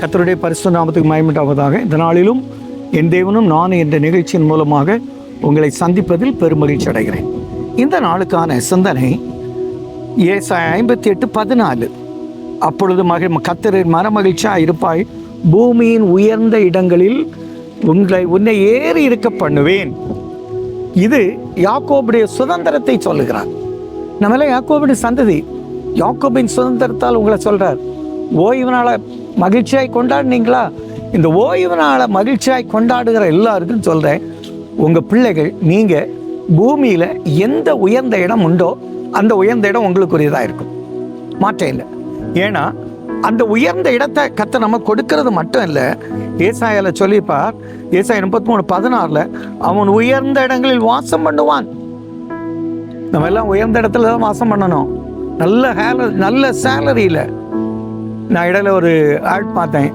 கத்தருடைய பரிசு நாமத்துக்கு மயமிட்டாவதாக இந்த நாளிலும் என் தேவனும் நான் என்ற நிகழ்ச்சியின் மூலமாக உங்களை சந்திப்பதில் பெருமகிழ்ச்சி அடைகிறேன். இந்த நாளுக்கான சிந்தனை ஏச ஐம்பத்தி எட்டு பதினாலு. அப்பொழுது மகிழ் கத்தரின் மனமகிழ்ச்சியாக இருப்பாய். பூமியின் உயர்ந்த இடங்களில் உங்களை உன்னை ஏறி இருக்க பண்ணுவேன். இது யாக்கோபுடைய சுதந்திரத்தை சொல்லுகிறார். நம்மளாம் யாக்கோபுடைய சந்ததி. யாக்கோபின் சுதந்திரத்தால் உங்களை சொல்றார். ஓய்வு நாளை மகிழ்ச்சியாய் கொண்டாடுனீங்களா? இந்த ஓய்வு நாளை மகிழ்ச்சியாய் கொண்டாடுகிற எல்லாருக்கும் சொல்கிறேன் உங்கள் பிள்ளைகள் நீங்கள் பூமியில் எந்த உயர்ந்த இடம் உண்டோ அந்த உயர்ந்த இடம் உங்களுக்குரியதாக இருக்கும். மாற்றம் இல்லை. ஏன்னா அந்த உயர்ந்த இடத்தை கத்த நம்ம கொடுக்கறது மட்டும் இல்லை. ஏசாயால சொல்லிப்பார் ஏசாய முப்பத்தி மூணு பதினாறில் அவன் உயர்ந்த இடங்களில் வாசம் பண்ணுவான். நம்ம எல்லாம் உயர்ந்த இடத்துல தான் வாசம் பண்ணணும். நல்ல ஹேல நல்ல சேலரியில் நான் இடையில ஒரு ஆட் பார்த்தேன்.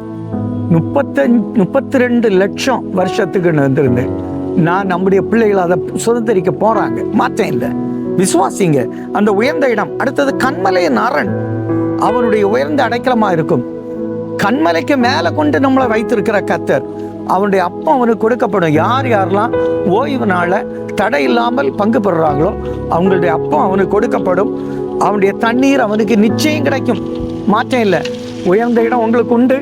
முப்பத்தஞ்சு முப்பத்தி ரெண்டு லட்சம் வருஷத்துக்கு வந்திருந்தேன் நான் நம்முடைய பிள்ளைகள் அதை சுதந்திரிக்க போறாங்க. மாற்றம் இல்லை. விசுவாசிங்க. அந்த உயர்ந்த இடம் அடுத்தது கண்மலையின் அரண் அவனுடைய உயர்ந்த அடைக்கலமா இருக்கும். கண்மலைக்கு மேலே கொண்டு நம்மளை வைத்திருக்கிற கத்தர் அவனுடைய அப்பா அவனுக்கு கொடுக்கப்படும். யார் யாரெல்லாம் ஓய்வு தடை இல்லாமல் பங்கு பெறுறாங்களோ அவங்களுடைய அப்பா அவனுக்கு கொடுக்கப்படும். அவனுடைய தண்ணீர் அவனுக்கு நிச்சயம் கிடைக்கும். மாற்றம் இல்லை. உயர்ந்த இடம் உங்களுக்கு உண்டு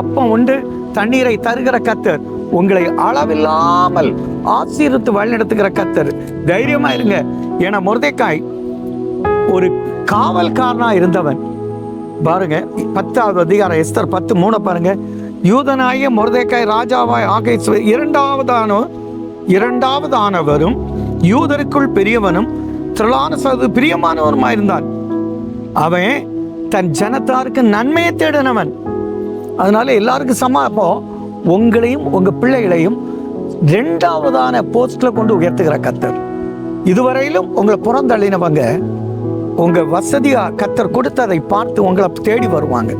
அப்பம் உண்டு தண்ணீரை தருகிற கத்தர். உங்களை அளவில்லாமல் ஆசீர்வித்து வழிநடத்துகிற கத்தர். தைரியமா இருங்க. ஏன்னா முருதைக்காய் ஒரு காவல்காரனா இருந்தவன். பாருங்க பத்தாவது அதிகாரம் எஸ்தர் பத்து மூணு பாருங்க. யூதனாய முருதைக்காய் ராஜாவாய் ஆகேஸ்வ இரண்டாவதான இரண்டாவதானவரும் யூதருக்குள் பெரியவனும் திரளான சது பிரியமானவனுமா இருந்தான் அவன் தன் ஜனத்தாருக்கு நன்மையை தேடினவன். அதனால எல்லாருக்கும் சம அப்போ உங்களையும் உங்க பிள்ளைகளையும் ரெண்டாவதான போஸ்ட்ல கொண்டு உயர்த்துகிற கத்தர். இதுவரையிலும் உங்களை புறந்தள்ளினவங்க உங்க வசதியா கத்தர் கொடுத்ததை பார்த்து உங்களை தேடி வருவாங்க.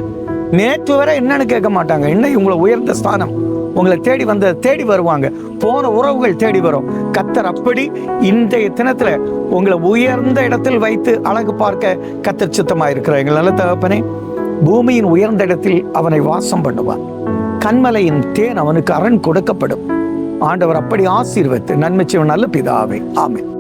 நேற்று வரை என்னன்னு கேட்க மாட்டாங்க. இன்னைக்கு உங்களை உயர்ந்த ஸ்தானம். உங்களை தேடி வந்த தேடி வருவாங்க. போன உறவுகள் தேடி வரும். கத்தர் அப்படி இன்றைய தினத்துல உங்களை உயர்ந்த இடத்தில் வைத்து அழகு பார்க்க கத்தர் சித்தமாக இருக்கிற எங்கள் நல்ல தகப்பனே பூமியின் உயர்ந்த இடத்தில் அவனை வாசம் பண்ணுவான் கண்மலையின் தேன் அவனுக்கு அரண் கொடுக்கப்படும். ஆண்டவர் அப்படி ஆசீர்வத்து நன்மை செய்வன் நல்ல பிதாவே. ஆமென்.